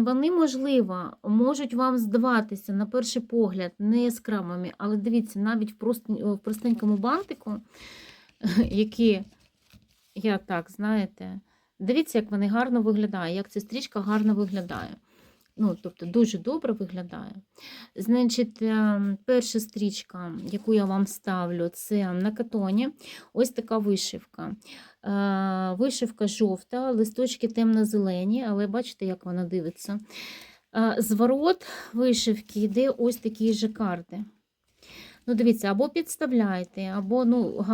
вони, можливо, можуть вам здаватися на перший погляд не яскравими, але дивіться, навіть в, в простенькому бантику, які, я так, знаєте, дивіться, як вони гарно виглядають, як ця стрічка гарно виглядає. Ну, тобто дуже добре виглядає. Значить, ем, перша стрічка, яку я вам ставлю, це на катоні. Ось така вишивка. Е, Вишивка жовта, листочки темно-зелені, але бачите, як вона дивиться. Е, Зворот вишивки йде ось такі жакарди. Ну, дивіться, або підставляйте, або, ну,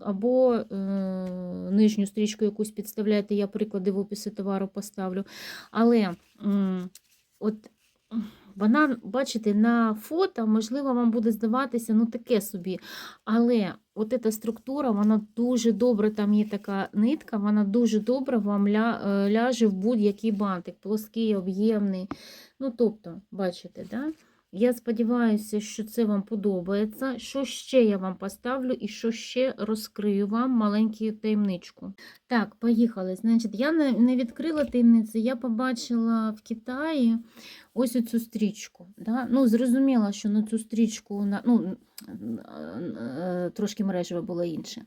або е, нижню стрічку якусь підставляєте, я приклади в описі товару поставлю. Але от вона, бачите, на фото, можливо, вам буде здаватися, ну, таке собі. Але от ця структура, вона дуже добре, там є така нитка, вона дуже добре вам ля, е, ляже в будь-який бантик, плоский, об'ємний. Ну, тобто, бачите, да? Я сподіваюся, що це вам подобається. Що ще я вам поставлю і що ще розкрию вам маленьку таємничку. Так, поїхали. Значить, я не відкрила таємницю, я побачила в Китаї ось оцю стрічку. Да? Ну, зрозуміла, що на цю стрічку ну, е, трошки мережево було інше.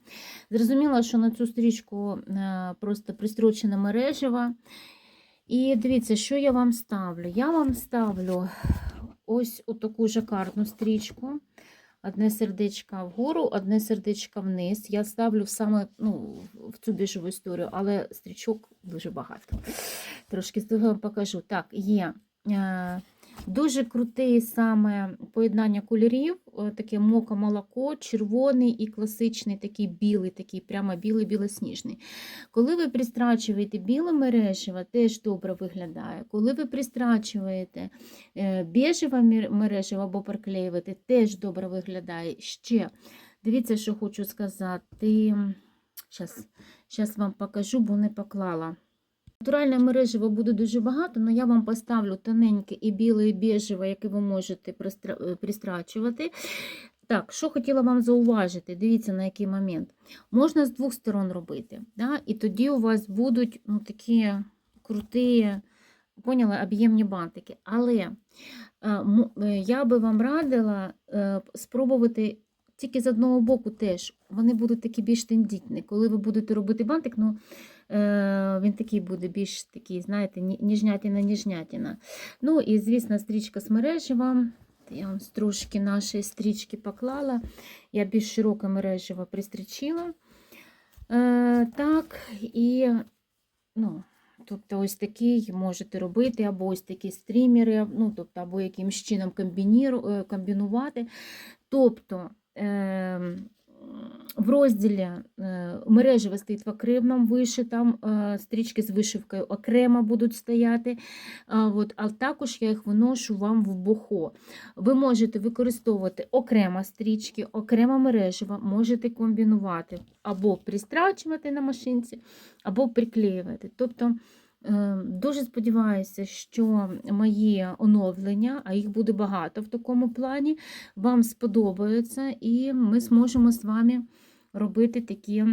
Зрозуміла, що на цю стрічку е, просто пристрочена мережева. І дивіться, що я вам ставлю. Я вам ставлю ось таку жакардну стрічку. Одне сердечко вгору, одне сердечко вниз. Я ставлю саме ну, в цю біжову історію, але стрічок дуже багато. Трошки з вам покажу. Так, є е, дуже крутий саме поєднання кольорів, е, таке мока молоко, червоний і класичний такий білий, такий прямо білий білосніжний. Коли ви пристрачуєте біле мережево, теж добре виглядає. Коли ви пристрачуєте е, біжеве мер- мережево або приклеюєте, теж добре виглядає. Ще дивіться, що хочу сказати. Зараз вам покажу, бо не поклала. Натуральне мережево буде дуже багато, але я вам поставлю тоненьке і біле, і яке ви можете е, пристрачувати. Так, що хотіла вам зауважити, дивіться на який момент. Можна з двох сторон робити, да? і тоді у вас будуть ну, такі круті, поняли, об'ємні бантики. Але е, е, я би вам радила спробувати тільки з одного боку теж. Вони будуть такі більш тендітні. Коли ви будете робити бантик, ну, він такий буде більш такий, знаєте, ніжнятіна, ніжнятіна. Ну і, звісно, стрічка з мережева. Я вам трошки нашої стрічки поклала. Я більш широке мережево пристрічила. Е, так, і ну, тобто ось такий можете робити, або ось такі стрімери, ну, тобто, або якимось чином е, комбінувати. Тобто е, в розділі е, мережево стоїть в окремому вишитам, е, стрічки з вишивкою окремо будуть стояти. От, а також я їх виношу вам в бохо. Ви можете використовувати окремо стрічки, окремо мережево, можете комбінувати або пристрачувати на машинці, або приклеювати. Тобто дуже сподіваюся, що мої оновлення, а їх буде багато в такому плані, вам сподобаються, і ми зможемо з вами робити такі,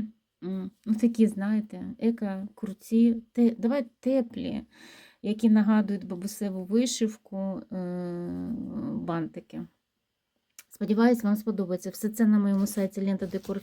ну, такі знаєте, еко, круті, те, давай теплі, які нагадують бабусеву вишивку, е, бантики. Сподіваюсь, вам сподобається. Все це на моєму сайті Лента Декор.